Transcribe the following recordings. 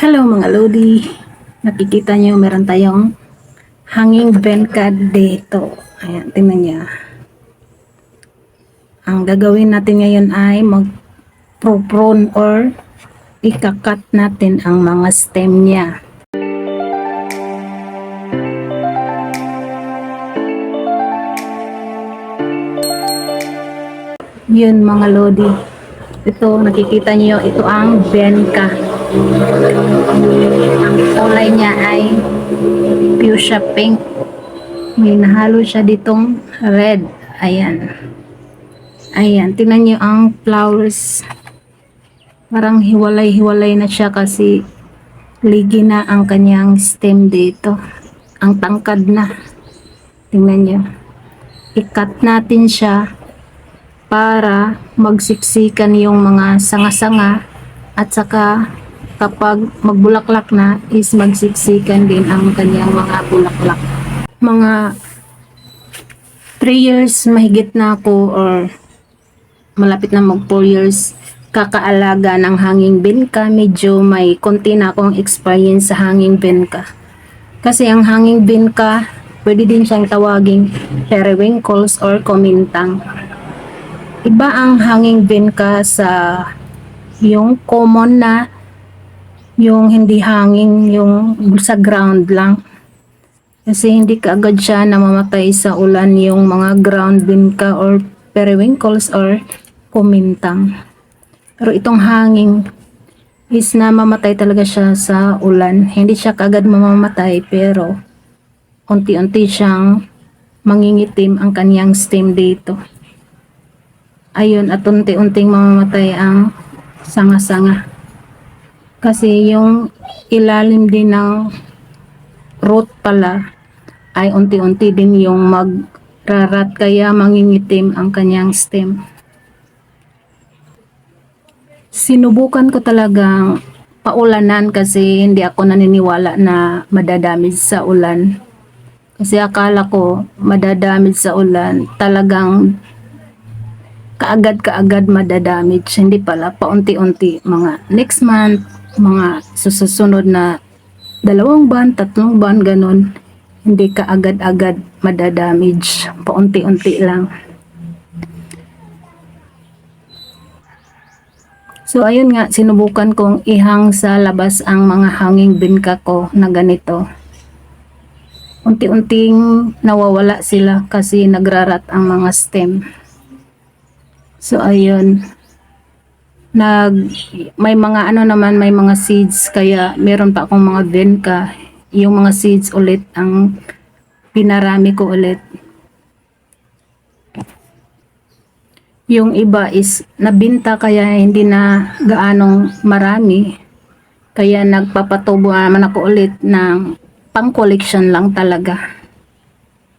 Hello mga Lodi. Nakikita nyo meron tayong hanging benka dito. Ayan, tingnan niya. Ang gagawin natin ngayon ay mag prone or ikakat natin ang mga stem niya. Yun mga Lodi. Ito, nakikita niyo, ito ang benka. Kulay niya ay fuchsia pink. May nahalo siya ditong red. Ayan. Ayan. Tingnan niyo ang flowers. Parang hiwalay-hiwalay na siya kasi ligi na ang kanyang stem dito. Ang tangkad na. Tingnan niyo. Ikat natin siya para magsiksikan yung mga sanga-sanga at saka kapag magbulaklak na is magsiksikan din ang kanyang mga bulaklak. Mga 3 years mahigit na ako or malapit na mag 4 years kakaalaga ng hanging benka. Medyo may konti na akong experience sa hanging benka. Kasi ang hanging benka, pwede din siyang tawaging periwinkles or komintang. Iba ang hanging benka sa yung common na yung hindi hanging yung sa ground lang. Kasi hindi kaagad siya namamatay sa ulan yung mga ground benka or periwinkles or kumintang. Pero itong hanging is namamatay talaga siya sa ulan. Hindi siya kaagad mamamatay pero unti-unti siyang mangingitim ang kanyang stem dito ayun at unti-unting mamamatay ang sanga-sanga. Kasi yung ilalim din ng root pala ay unti-unti din yung magrarat kaya mangingitim ang kanyang stem. Sinubukan ko talagang paulanan kasi hindi ako naniniwala na madadamage sa ulan. Kasi akala ko madadamage sa ulan talagang kaagad-kaagad madadamage. Hindi pala, paunti-unti. Mga next month, mga susunod na dalawang buwan, tatlong buwan, ganun. Hindi kaagad-agad madadamage. Paunti-unti lang. So, ayun nga, sinubukan kong ihang sa labas ang mga hanging binka ko na ganito. Unti-unting nawawala sila kasi nagrarat ang mga stem. So ayun. Nag may mga ano naman may mga seeds kaya meron pa akong mga benka. Yung mga seeds ulit ang pinarami ko ulit. Yung iba is nabinta kaya hindi na gaanong marami. Kaya nagpapatubo naman ako ulit ng pang collection lang talaga.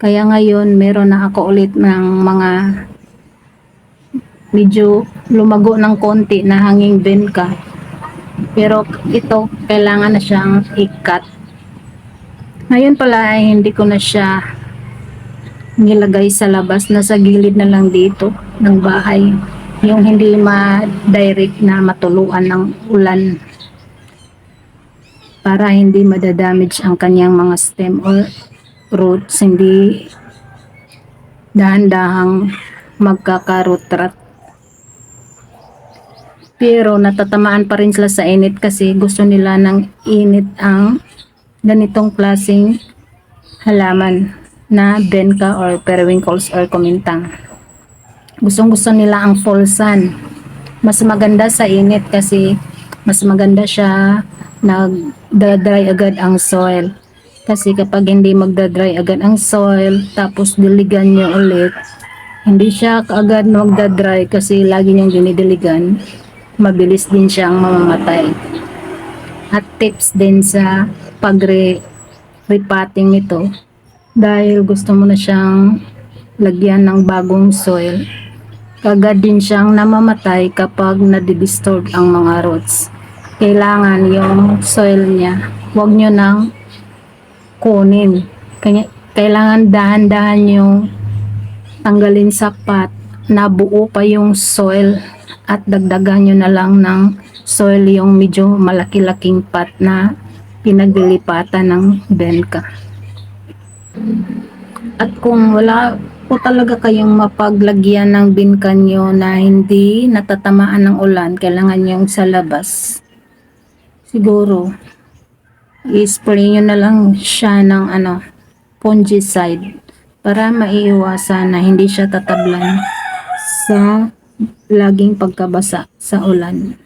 Kaya ngayon meron na ako ulit ng mga medyo lumago ng konti na hanging benka. Pero ito, kailangan na siyang i-cut. Ngayon pala ay hindi ko na siya nilagay sa labas na sa gilid na lang dito ng bahay. Yung hindi ma-direct na matuluan ng ulan para hindi madadamage ang kanyang mga stem or roots, hindi dahan-dahang magkaka-root rot pero natatamaan pa rin sila sa init kasi gusto nila ng init ang ganitong klaseng halaman na benka or periwinkles or kumintang. Gustong gusto nila ang full sun. Mas maganda sa init kasi mas maganda siya nagda-dry agad ang soil. Kasi kapag hindi magda-dry agad ang soil, tapos diligan nyo ulit, hindi siya kaagad magda-dry kasi lagi niyong dinidiligan mabilis din siyang mamamatay. At tips din sa pagre-repotting nito dahil gusto mo na siyang lagyan ng bagong soil. Kagad din siyang namamatay kapag nadidisturb ang mga roots. Kailangan yung soil niya, huwag nyo nang kunin. Kailangan dahan-dahan yung tanggalin sa pot na buo pa yung soil at dagdagan nyo na lang ng soil yung medyo malaki-laking pot na pinaglilipatan ng benka. At kung wala po talaga kayong mapaglagyan ng binka nyo na hindi natatamaan ng ulan, kailangan yung sa labas. Siguro, i-spray nyo na lang siya ng ano, fungicide para maiiwasan na hindi siya tatablan sa laging pagkabasa sa ulan.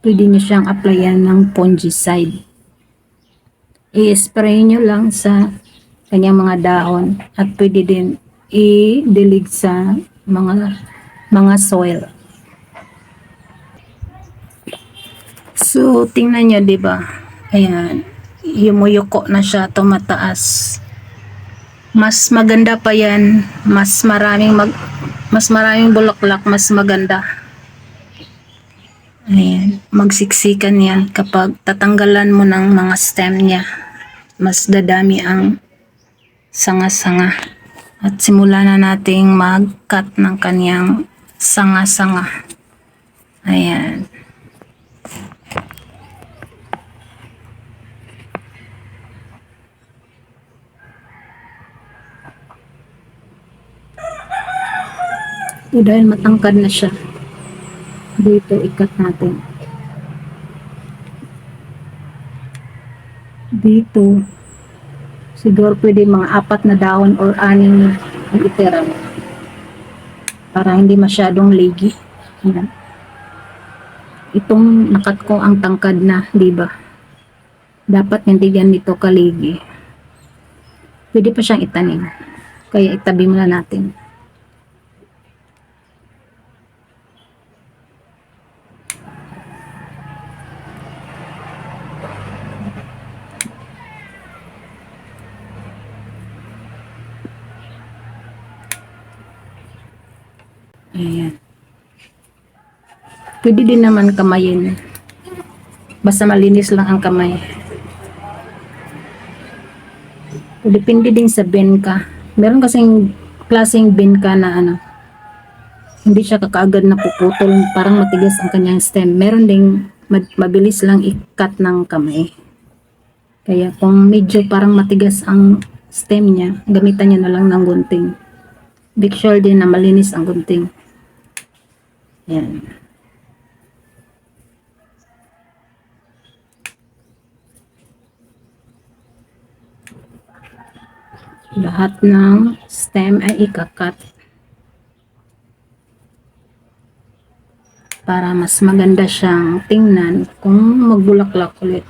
Pwede nyo siyang applyan ng fungicide. I-spray nyo lang sa kanyang mga daon at pwede din i-dilig sa mga mga soil. So, tingnan nyo, di ba? Ayan, yumuyuko na siya, tumataas. Mas maganda pa yan, mas maraming mag, mas maraming bulaklak, mas maganda. Ayan, magsiksikan yan kapag tatanggalan mo ng mga stem niya. Mas dadami ang sanga-sanga. At simula na nating mag-cut ng kanyang sanga-sanga. Ayan. So, dahil matangkad na siya, dito ikat natin. Dito, siguro pwede mga apat na daon or aning ang itira mo. Para hindi masyadong legi. Ayan. Itong nakat ko ang tangkad na, di ba? Dapat hindi ganito kaligi. Pwede pa siyang itanim. Kaya itabi muna natin. Ayan. Pwede din naman kamayin. Basta malinis lang ang kamay. Depende din sa benka. Meron kasing klaseng benka na ano, hindi siya kakaagad na puputol, parang matigas ang kanyang stem. Meron ding mabilis lang ikat ng kamay. Kaya kung medyo parang matigas ang stem niya, gamitan niya na lang ng gunting. Make sure din na malinis ang gunting. Yan. Lahat ng stem ay ikakat para mas maganda siyang tingnan kung magbulaklak ulit.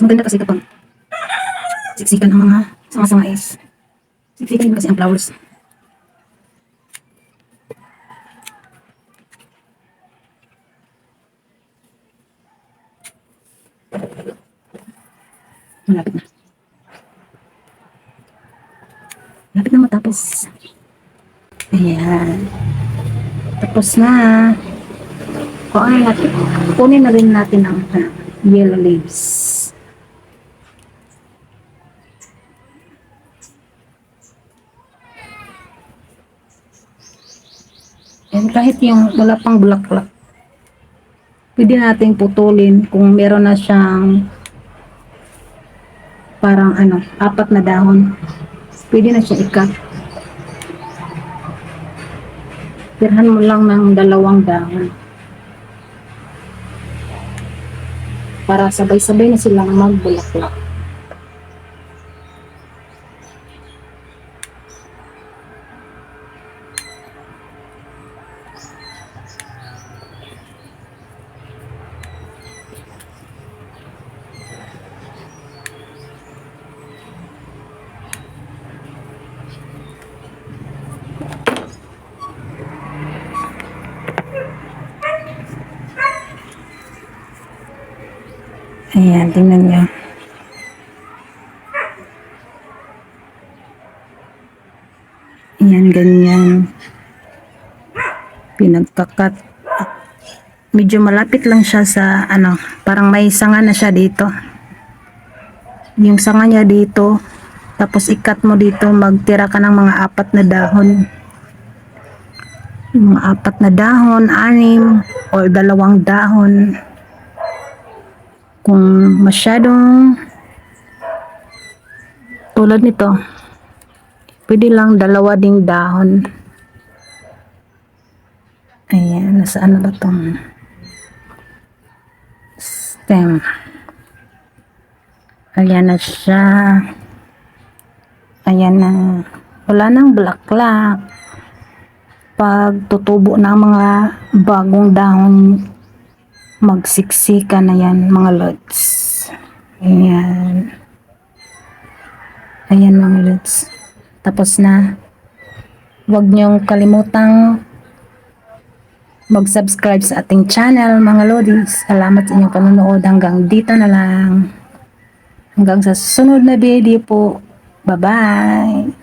Mas maganda kasi kapag siksikan ang mga sanga-sanga is siksikan kasi ang flowers. Malapit na. Malapit na matapos. Ayan. Tapos na. Kunin natin. Kunin na rin natin ang ah, yellow leaves. And kahit yung wala pang bulaklak, pwede nating putulin kung meron na siyang parang ano, apat na dahon. Pwede na siya ikat. Tirhan mo lang ng dalawang dahon. Para sabay-sabay na silang magbulaklak. Ayan, tingnan nyo. Ayan, ganyan. Pinagkakat. Medyo malapit lang siya sa, ano, parang may sanga na siya dito. Yung sanga niya dito, tapos ikat mo dito, magtira ka ng mga apat na dahon. Mga apat na dahon, anim, or dalawang dahon. Kung masyadong tulad nito, pwede lang dalawa ding dahon. Ayan, nasaan na ba tong stem? Ayan na siya. Ayan na. Wala nang bulaklak. Pag tutubo ng mga bagong dahon, magsiksika na yan, mga lods. Ayan. Ayan, mga lods. Tapos na. Huwag niyong kalimutang mag-subscribe sa ating channel, mga lodis. Salamat sa inyong panonood. Hanggang dito na lang. Hanggang sa susunod na video po. Bye-bye!